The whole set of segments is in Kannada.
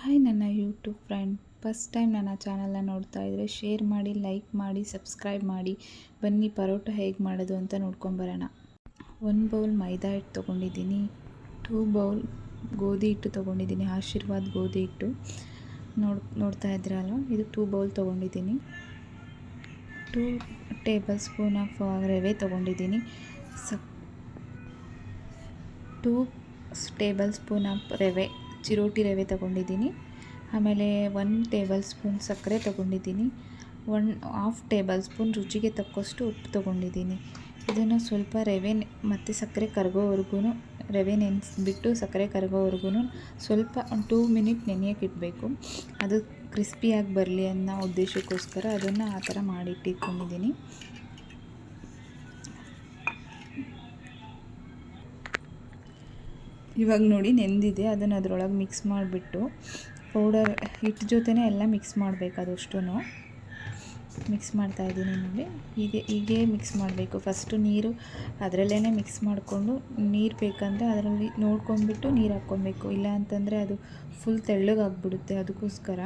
ಹಾಯ್ ನನ್ನ ಯೂಟ್ಯೂಬ್ ಫ್ರೆಂಡ್ ಫಸ್ಟ್ ಟೈಮ್ ನನ್ನ ಚಾನಲ್ನ ನೋಡ್ತಾ ಇದ್ದರೆ ಶೇರ್ ಮಾಡಿ ಲೈಕ್ ಮಾಡಿ ಸಬ್ಸ್ಕ್ರೈಬ್ ಮಾಡಿ. ಬನ್ನಿ, ಪರೋಟ ಹೇಗೆ ಮಾಡೋದು ಅಂತ ನೋಡ್ಕೊಂಬರೋಣ ಒಂದು ಬೌಲ್ ಮೈದಾ ಹಿಟ್ಟು ತೊಗೊಂಡಿದ್ದೀನಿ. ಟೂ ಬೌಲ್ ಗೋಧಿ ಹಿಟ್ಟು ತೊಗೊಂಡಿದ್ದೀನಿ. ಆಶೀರ್ವಾದ್ ಗೋಧಿ ಹಿಟ್ಟು. ನೋಡ್, ನೋಡ್ತಾ ಇದ್ರಲ್ಲ ಇದು ಟೂ ಬೌಲ್ ತೊಗೊಂಡಿದ್ದೀನಿ. ಟೂ ಟೇಬಲ್ ಸ್ಪೂನ್ ಆಫ್ ರವೆ ತೊಗೊಂಡಿದ್ದೀನಿ. ಸಕ್ ಟೂ ಟೇಬಲ್ ಸ್ಪೂನ್ ಆಫ್ ರವೆ ಚಿರೋಟಿ ರವೆ ತಗೊಂಡಿದ್ದೀನಿ. ಆಮೇಲೆ ಒನ್ ಟೇಬಲ್ ಸ್ಪೂನ್ ಸಕ್ಕರೆ ತಗೊಂಡಿದ್ದೀನಿ. ಒನ್ ಹಾಫ್ ಟೇಬಲ್ ಸ್ಪೂನ್ ರುಚಿಗೆ ತಕ್ಕಷ್ಟು ಉಪ್ಪು ತೊಗೊಂಡಿದ್ದೀನಿ. ಇದನ್ನು ಸ್ವಲ್ಪ ರವೆ ಮತ್ತು ಸಕ್ಕರೆ ಕರಗೋವರೆಗೂ ರವೆ ನೆನೆಸ್ಬಿಟ್ಟು ಸಕ್ಕರೆ ಕರಗೋವರೆಗೂ ಸ್ವಲ್ಪ ಒಂದು ಟೂ ಮಿನಿಟ್ ನೆನೆಯೋಕೆ ಇಡಬೇಕು. ಅದು ಕ್ರಿಸ್ಪಿಯಾಗಿ ಬರಲಿ ಅನ್ನೋ ಉದ್ದೇಶಕ್ಕೋಸ್ಕರ ಅದನ್ನು ಆ ಥರ ಮಾಡಿಟ್ಟಿಟ್ಕೊಂಡಿದ್ದೀನಿ. ಇವಾಗ ನೋಡಿ ನೆಂದಿದೆ, ಅದನ್ನು ಅದರೊಳಗೆ ಮಿಕ್ಸ್ ಮಾಡಿಬಿಟ್ಟು ಪೌಡರ್ ಹಿಟ್ಟು ಜೊತೆನೇ ಎಲ್ಲ ಮಿಕ್ಸ್ ಮಾಡಬೇಕು ಅದಷ್ಟು ಮಿಕ್ಸ್ ಮಾಡ್ತಾ ಇದ್ದೀನಿ ನೋಡಿ. ಹೀಗೆ ಹೀಗೆ ಮಿಕ್ಸ್ ಮಾಡಬೇಕು. ಫಸ್ಟು ನೀರು ಅದರಲ್ಲೇ ಮಿಕ್ಸ್ ಮಾಡಿಕೊಂಡು ನೀರು ಬೇಕಂದರೆ ಅದರಲ್ಲಿ ನೋಡ್ಕೊಂಡ್ಬಿಟ್ಟು ನೀರು ಹಾಕ್ಕೊಬೇಕು. ಇಲ್ಲ ಅಂತಂದರೆ ಅದು ಫುಲ್ ತೆಳ್ಳಗಾಗ್ಬಿಡುತ್ತೆ ಅದಕ್ಕೋಸ್ಕರ.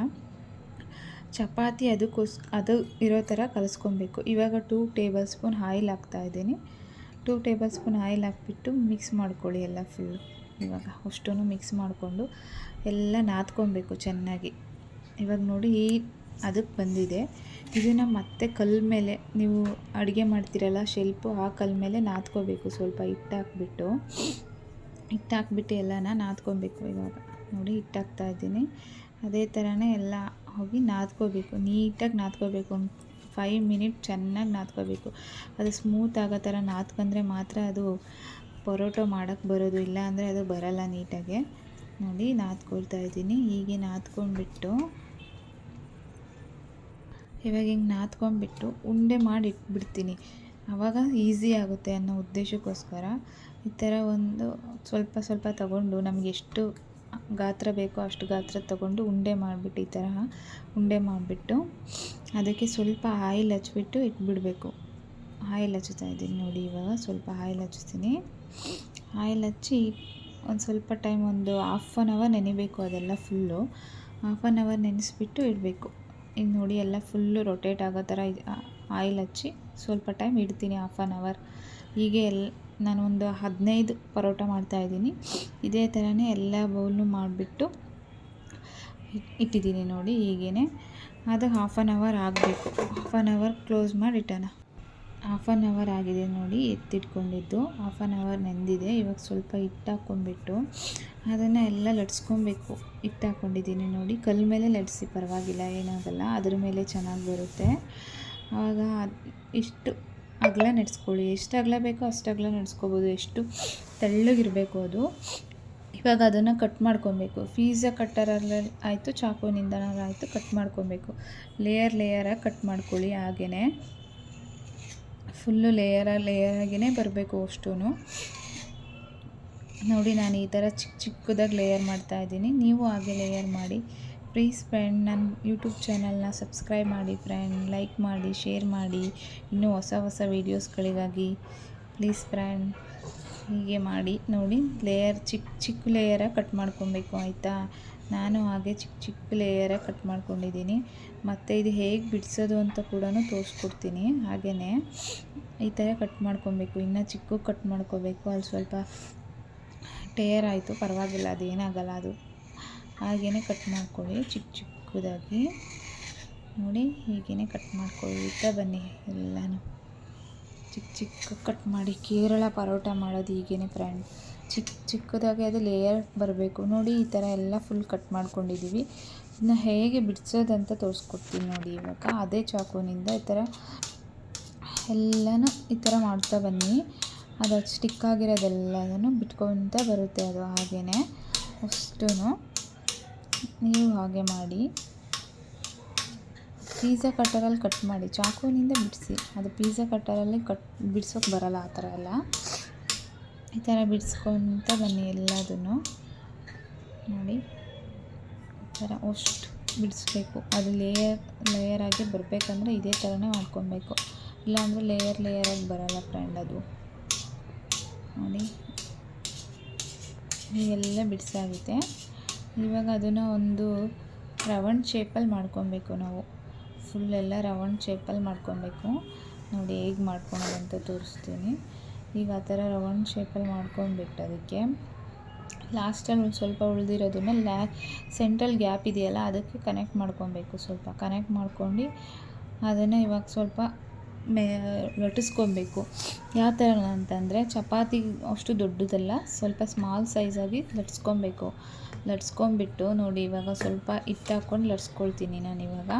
ಚಪಾತಿ ಅದಕ್ಕೋಸ್, ಅದು ಇರೋ ಥರ ಕಲಿಸ್ಕೊಬೇಕು. ಇವಾಗ ಟೂ ಟೇಬಲ್ ಸ್ಪೂನ್ ಆಯಿಲ್ ಹಾಕ್ತಾಯಿದ್ದೀನಿ ಟೂ ಟೇಬಲ್ ಸ್ಪೂನ್ ಆಯಿಲ್ ಹಾಕ್ಬಿಟ್ಟು ಮಿಕ್ಸ್ ಮಾಡ್ಕೊಳ್ಳಿ ಎಲ್ಲ ಫುಲ್ಲು ಇವಾಗ ಅಷ್ಟೂ ಮಿಕ್ಸ್ ಮಾಡಿಕೊಂಡು ಎಲ್ಲ ನಾದ್ಕೊಬೇಕು ಚೆನ್ನಾಗಿ. ಇವಾಗ ನೋಡಿ ಈ ಅದಕ್ಕೆ ಬಂದಿದೆ. ಇದನ್ನು ಮತ್ತೆ ಕಲ್ ಮೇಲೆ ನೀವು ಅಡುಗೆ ಮಾಡ್ತೀರಲ್ಲ ಶೆಲ್ಪು ಆ ಕಲ್ ಮೇಲೆ ನಾದ್ಕೋಬೇಕು ಸ್ವಲ್ಪ ಹಿಟ್ಟು ಹಾಕ್ಬಿಟ್ಟು. ಹಿಟ್ಟು ಹಾಕ್ಬಿಟ್ಟು ಎಲ್ಲನ ನಾದ್ಕೊಬೇಕು ಇವಾಗ. ನೋಡಿ ಹಿಟ್ಟು ಹಾಕ್ತಾ ಇದ್ದೀನಿ. ಅದೇ ಥರನೇ ಎಲ್ಲ ಹೋಗಿ ನಾದ್ಕೋಬೇಕು. ನೀಟಾಗಿ ನಾದ್ಕೋಬೇಕು. ಒಂದು ಫೈವ್ ಮಿನಿಟ್ ಚೆನ್ನಾಗಿ ನಾದ್ಕೋಬೇಕು. ಅದು ಸ್ಮೂತ್ ಆಗೋ ಥರ ನಾದ್ಕೊಂಡ್ರೆ ಮಾತ್ರ ಅದು ಪರೋಟ ಮಾಡೋಕ್ಕೆ ಬರೋದು ಇಲ್ಲ ಅಂದರೆ ಅದು ಬರಲ್ಲ ನೀಟಾಗೆ. ನೋಡಿ, ನಾದ್ಕೊಳ್ತಾ ಇದ್ದೀನಿ. ಹೀಗೆ ನಾದ್ಕೊಂಡ್ಬಿಟ್ಟು, ಇವಾಗ ಹಿಂಗೆ ನಾದ್ಕೊಂಡ್ಬಿಟ್ಟು ಉಂಡೆ ಮಾಡಿ ಇಟ್ಬಿಡ್ತೀನಿ ಆವಾಗ ಈಸಿ ಆಗುತ್ತೆ ಅನ್ನೋ ಉದ್ದೇಶಕ್ಕೋಸ್ಕರ ಈ ಥರ ಒಂದು ಸ್ವಲ್ಪ ಸ್ವಲ್ಪ ತಗೊಂಡು ನಮಗೆ ಎಷ್ಟು ಗಾತ್ರ ಬೇಕೋ ಅಷ್ಟು ಗಾತ್ರ ತಗೊಂಡು ಉಂಡೆ ಮಾಡಿಬಿಟ್ಟು ಈ ಥರ ಉಂಡೆ ಮಾಡಿಬಿಟ್ಟು ಅದಕ್ಕೆ ಸ್ವಲ್ಪ ಆಯಿಲ್ ಹಚ್ಬಿಟ್ಟು ಇಟ್ಬಿಡಬೇಕು. ಆಯಿಲ್ ಹಚ್ಚುತ್ತಾ ಇದ್ದೀನಿ ನೋಡಿ ಇವಾಗ. ಸ್ವಲ್ಪ ಆಯಿಲ್ ಹಚ್ತೀನಿ. ಆಯಿಲ್ ಹಚ್ಚಿ ಒಂದು ಸ್ವಲ್ಪ ಟೈಮ್ ಒಂದು ಹಾಫ್ ಆನ್ ಅವರ್ ನೆನಿಬೇಕು ಅದೆಲ್ಲ ಫುಲ್ಲು ಹಾಫ್ ಆನ್ ಅವರ್ ನೆನೆಸ್ಬಿಟ್ಟು ಇಡಬೇಕು. ಈಗ ನೋಡಿ ಎಲ್ಲ ಫುಲ್ಲು ರೊಟೇಟ್ ಆಗೋ ಥರ ಆಯಿಲ್ ಹಚ್ಚಿ ಸ್ವಲ್ಪ ಟೈಮ್ ಇಡ್ತೀನಿ ಹಾಫ್ ಆನ್ ಅವರ್ ಹೀಗೆ ಎಲ್ಲ ನಾನೊಂದು ಹದಿನೈದು ಪರೋಟ ಮಾಡ್ತಾಯಿದ್ದೀನಿ ಇದೇ ಥರನೇ ಎಲ್ಲ ಬೌಲ್ನು ಮಾಡಿಬಿಟ್ಟು ಇಟ್ಟಿದ್ದೀನಿ ನೋಡಿ ಹೀಗೇ ಅದು ಹಾಫ್ ಆನ್ ಅವರ್ ಆಗಬೇಕು. ಹಾಫ್ ಆನ್ ಅವರ್ ಕ್ಲೋಸ್ ಮಾಡಿ ಇಟ್ಟೋಣ ಹಾಫ್ ಆನ್ ಅವರ್ ಆಗಿದೆ ನೋಡಿ ಎತ್ತಿಟ್ಕೊಂಡಿದ್ದು. ಹಾಫ್ ಆನ್ ಅವರ್ ನೆಂದಿದೆ. ಇವಾಗ ಸ್ವಲ್ಪ ಹಿಟ್ಟು ಹಾಕ್ಕೊಂಡ್ಬಿಟ್ಟು ಅದನ್ನು ಎಲ್ಲ ಲಟ್ಸ್ಕೊಬೇಕು. ಹಿಟ್ಟು ಹಾಕ್ಕೊಂಡಿದ್ದೀನಿ ನೋಡಿ. ಕಲ್ಲು ಮೇಲೆ ಲಟ್ಸಿ ಪರವಾಗಿಲ್ಲ, ಏನಾಗಲ್ಲ. ಅದ್ರ ಮೇಲೆ ಚೆನ್ನಾಗಿ ಬರುತ್ತೆ. ಆವಾಗ ಇಷ್ಟು ಅಗಲ ನೆಡ್ಸ್ಕೊಳ್ಳಿ. ಎಷ್ಟು ಅಗಲ ಬೇಕೋ ಅಷ್ಟು ಅಗಲ ನೆಡ್ಸ್ಕೊಬೋದು. ಎಷ್ಟು ತೆಳ್ಳಗಿರಬೇಕು ಅದು. ಇವಾಗ ಅದನ್ನು ಕಟ್ ಮಾಡ್ಕೊಬೇಕು. ಫೀಸಾ ಕಟ್ಟರಲ್ಲಿ ಆಯಿತು ಚಾಕುವಿನಿಂದ ಆಯಿತು, ಕಟ್ ಮಾಡ್ಕೊಬೇಕು. ಲೇಯರ್ ಲೇಯರಾಗಿ ಕಟ್ ಮಾಡ್ಕೊಳ್ಳಿ ಹಾಗೆಯೇ ಫುಲ್ಲು ಲೇಯರ ಲೇಯರಾಗಿಯೇ ಬರಬೇಕು ಅಷ್ಟೂ ನೋಡಿ ನಾನು ಈ ಥರ ಚಿಕ್ಕ ಚಿಕ್ಕದಾಗಿ ಲೇಯರ್ ಮಾಡ್ತಾ ಇದ್ದೀನಿ. ನೀವು ಹಾಗೆ ಲೇಯರ್ ಮಾಡಿ, ಪ್ಲೀಸ್ ಫ್ರೆಂಡ್ ನನ್ನ ಯೂಟ್ಯೂಬ್ ಚಾನಲ್ನ ಸಬ್ಸ್ಕ್ರೈಬ್ ಮಾಡಿ ಫ್ರೆಂಡ್, ಲೈಕ್ ಮಾಡಿ, ಶೇರ್ ಮಾಡಿ. ಇನ್ನೂ ಹೊಸ ಹೊಸ ವೀಡಿಯೋಸ್ಗಳಿಗಾಗಿ ಪ್ಲೀಸ್ ಫ್ರೆಂಡ್, ಹೀಗೆ ಮಾಡಿ. ನೋಡಿ, ಲೇಯರ್ ಚಿಕ್ಕ ಚಿಕ್ಕ ಲೇಯರಾಗಿ ಕಟ್ ಮಾಡ್ಕೊಬೇಕು, ಆಯಿತಾ? ನಾನು ಹಾಗೆ ಚಿಕ್ಕ ಚಿಕ್ಕ ಲೇಯರಾಗಿ ಕಟ್ ಮಾಡ್ಕೊಂಡಿದ್ದೀನಿ. ಮತ್ತು ಇದು ಹೇಗೆ ಬಿಡಿಸೋದು ಅಂತ ಕೂಡ ತೋರಿಸ್ಕೊಡ್ತೀನಿ. ಹಾಗೆಯೇ ಈ ಥರ ಕಟ್ ಮಾಡ್ಕೊಬೇಕು. ಇನ್ನೂ ಚಿಕ್ಕ ಕಟ್ ಮಾಡ್ಕೋಬೇಕು. ಅಲ್ಲಿ ಸ್ವಲ್ಪ ಟೇರ್ ಆಯಿತು. ಪರವಾಗಿಲ್ಲ, ಅದೇನಾಗಲ್ಲ ಅದು. ಹಾಗೇ ಕಟ್ ಮಾಡ್ಕೊಳ್ಳಿ ಚಿಕ್ಕ ಚಿಕ್ಕದಾಗಿ. ನೋಡಿ ಹೀಗೇ ಕಟ್ ಮಾಡ್ಕೊಳ್ತಾ ಬನ್ನಿ ಎಲ್ಲನೂ. ಚಿಕ್ಕ ಚಿಕ್ಕ ಕಟ್ ಮಾಡಿ ಕೇರಳ ಪರೋಟ ಮಾಡೋದು ಹೀಗೇ ಫ್ರೆಂಡ್ ಚಿಕ್ಕ ಚಿಕ್ಕದಾಗಿ ಅದು ಲೇಯರ್ ಬರಬೇಕು. ನೋಡಿ ಈ ಥರ ಎಲ್ಲ ಫುಲ್ ಕಟ್ ಮಾಡ್ಕೊಂಡಿದ್ದೀವಿ ಇದನ್ನ ಹೇಗೆ ಬಿಡಿಸೋದಂತ ತೋರಿಸ್ಕೊಡ್ತೀನಿ ನೋಡಿ ಇವಾಗ. ಅದೇ ಚಾಕುವಿನಿಂದ ಈ ಥರ ಎಲ್ಲನೂ ಈ ಥರ ಮಾಡ್ತಾ ಬನ್ನಿ. ಅದು ಸ್ಟಿಕ್ ಆಗಿರೋದೆಲ್ಲದನ್ನು ಬಿಟ್ಕೊತ ಬರುತ್ತೆ ಅದು ಹಾಗೆಯೇ ಅಷ್ಟೂ ನೀವು ಹಾಗೆ ಮಾಡಿ. ಪೀಝಾ ಕಟ್ಟರಲ್ಲಿ ಕಟ್ ಮಾಡಿ. ಚಾಕುವಿನಿಂದ ಬಿಡಿಸಿ. ಅದು ಪೀಝಾ ಕಟ್ಟರಲ್ಲಿ ಕಟ್ ಬಿಡ್ಸೋಕೆ ಬರಲ್ಲ ಆ ಥರ ಎಲ್ಲ. ಈ ಥರ ಬಿಡಿಸ್ಕೊತ ಬನ್ನಿ ಎಲ್ಲದನ್ನು. ನೋಡಿ, ಈ ಥರ ಅಷ್ಟು ಬಿಡಿಸ್ಬೇಕು. ಅದು ಲೇಯರ್ ಲೇಯರಾಗಿ ಬರಬೇಕಂದ್ರೆ ಇದೇ ಥರನೇ ಮಾಡ್ಕೊಬೇಕು ಇಲ್ಲಾಂದರೆ ಲೇಯರ್ ಲೇಯರಾಗಿ ಬರೋಲ್ಲ ಫ್ರೆಂಡ್ ಅದು. ನೋಡಿ ಎಲ್ಲ ಬಿಡಿಸಾಗುತ್ತೆ. ಇವಾಗ ಅದನ್ನು ಒಂದು ರೌಂಡ್ ಶೇಪಲ್ಲಿ ಮಾಡ್ಕೊಬೇಕು ನಾವು. ಫುಲ್ ಎಲ್ಲ ರೌಂಡ್ ಶೇಪಲ್ಲಿ ಮಾಡ್ಕೊಬೇಕು ನೋಡಿ, ಹೇಗೆ ಅಂತ ತೋರಿಸ್ತೀನಿ. ಈಗ ಆ ಥರ ರೌಂಡ್ ಶೇಪಲ್ಲಿ ಮಾಡ್ಕೊಂಡ್ಬಿಟ್ಟು ಅದಕ್ಕೆ ಲಾಸ್ಟಲ್ಲಿ ಒಂದು ಸ್ವಲ್ಪ ಉಳಿದಿರೋದನ್ನ ಲ್ಯಾ ಸೆಂಟ್ರಲ್ ಗ್ಯಾಪ್ ಇದೆಯಲ್ಲ ಅದಕ್ಕೆ ಕನೆಕ್ಟ್ ಮಾಡ್ಕೊಬೇಕು ಸ್ವಲ್ಪ. ಕನೆಕ್ಟ್ ಮಾಡ್ಕೊಂಡು ಅದನ್ನು ಇವಾಗ ಸ್ವಲ್ಪ ಮೇ, ಲಟ್ಟಿಸ್ಕೊಬೇಕು. ಯಾವ ಥರ ಅಂತಂದರೆ ಚಪಾತಿ ಅಷ್ಟು ದೊಡ್ಡದಲ್ಲ, ಸ್ವಲ್ಪ ಸ್ಮಾಲ್ ಸೈಜಾಗಿ ಲಟ್ಸ್ಕೊಬೇಕು ಲಟ್ಸ್ಕೊಂಬಿಟ್ಟು ನೋಡಿ ಇವಾಗ ಸ್ವಲ್ಪ ಹಿಟ್ಟು ಹಾಕ್ಕೊಂಡು ಲಟ್ಸ್ಕೊಳ್ತೀನಿ ನಾನು ಇವಾಗ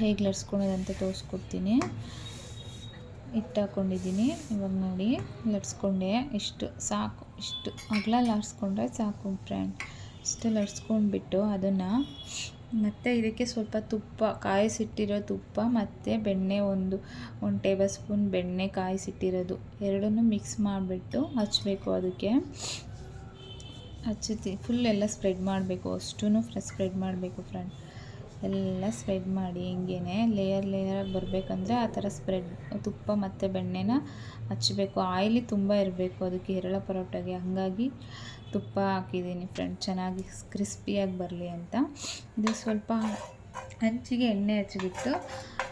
ಹೇಗೆ ಲಟ್ಸ್ಕೊಳೋದಂತ ತೋರಿಸ್ಕೊಡ್ತೀನಿ. ಹಿಟ್ಟು ಹಾಕ್ಕೊಂಡಿದ್ದೀನಿ ಇವಾಗ ನೋಡಿ, ಲಟ್ಸ್ಕೊಂಡೆ. ಇಷ್ಟು, ಸಾಕು. ಇಷ್ಟು. ಅಗಲ ಲಟ್ಸ್ಕೊಂಡ್ರೆ ಸಾಕು ಫ್ರೆಂಡ್ ಇಷ್ಟು ಲಟ್ಸ್ಕೊಂಡ್ಬಿಟ್ಟು ಅದನ್ನು ಮತ್ತು ಇದಕ್ಕೆ ಸ್ವಲ್ಪ ತುಪ್ಪ, ಕಾಯಿಸಿಟ್ಟಿರೋ ತುಪ್ಪ ಮತ್ತು ಬೆಣ್ಣೆ ಒಂದು ಒಂದು ಟೇಬಲ್ ಸ್ಪೂನ್ ಬೆಣ್ಣೆ ಕಾಯಿಸಿಟ್ಟಿರೋದು. ಎರಡನ್ನೂ ಮಿಕ್ಸ್ ಮಾಡಿಬಿಟ್ಟು ಹಚ್ಚಬೇಕು ಅದಕ್ಕೆ. ಹಚ್ಚುತ್ತಿ. ಫುಲ್ ಎಲ್ಲ ಸ್ಪ್ರೆಡ್ ಮಾಡಬೇಕು. ಅಷ್ಟೂ ಸ್ಪ್ರೆಡ್ ಮಾಡಬೇಕು ಫ್ರೆಂಡ್ ಎಲ್ಲ ಸ್ಪ್ರೆಡ್ ಮಾಡಿ ಹಿಂಗೇ ಲೇಯರ್ ಲೇಯರಾಗಿ ಬರಬೇಕಂದ್ರೆ ಆ ಥರ ಸ್ಪ್ರೆಡ್ ತುಪ್ಪ ಮತ್ತು ಬೆಣ್ಣೆನ ಹಚ್ಚಬೇಕು ಆಯಿಲಿ ತುಂಬ ಇರಬೇಕು ಅದಕ್ಕೆ ಹೆರಳ ಪರೋಟಾಗೆ. ಹಾಗಾಗಿ ತುಪ್ಪ ಹಾಕಿದ್ದೀನಿ ಫ್ರೆಂಡ್ ಚೆನ್ನಾಗಿ ಕ್ರಿಸ್ಪಿಯಾಗಿ ಬರಲಿ ಅಂತ. ಇದು ಸ್ವಲ್ಪ ಹಂಚಿಗೆ ಎಣ್ಣೆ ಹಚ್ಚಿಬಿಟ್ಟು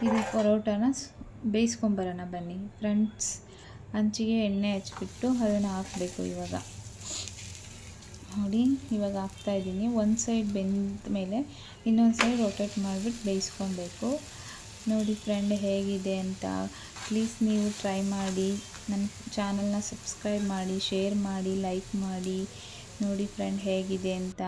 ಇದು ಪರೋಟಾನ ಬೇಯಿಸ್ಕೊಂಬರೋಣ ಬನ್ನಿ. ಫ್ರೆಂಡ್ಸ್ ಹಂಚಿಗೆ ಎಣ್ಣೆ ಹಚ್ಚಿಬಿಟ್ಟು ಅದನ್ನು ಹಾಕಬೇಕು ಇವಾಗ. ನೋಡಿ, ಇವಾಗ ಹಾಕ್ತಾಯಿದ್ದೀನಿ ಒಂದು ಸೈಡ್ ಬೆಂದ ಮೇಲೆ ಇನ್ನೊಂದು ಸೈಡ್ ರೊಟೇಟ್ ಮಾಡಿಬಿಟ್ಟು ಬೇಯಿಸ್ಕೊಬೇಕು. ನೋಡಿ ಫ್ರೆಂಡ್ ಹೇಗಿದೆ ಅಂತ ಪ್ಲೀಸ್ ನೀವು ಟ್ರೈ ಮಾಡಿ. ನನ್ನ ಚಾನಲ್ನ ಸಬ್ಸ್ಕ್ರೈಬ್ ಮಾಡಿ ಶೇರ್ ಮಾಡಿ ಲೈಕ್ ಮಾಡಿ. ನೋಡಿ ಫ್ರೆಂಡ್ ಹೇಗಿದೆ ಅಂತ.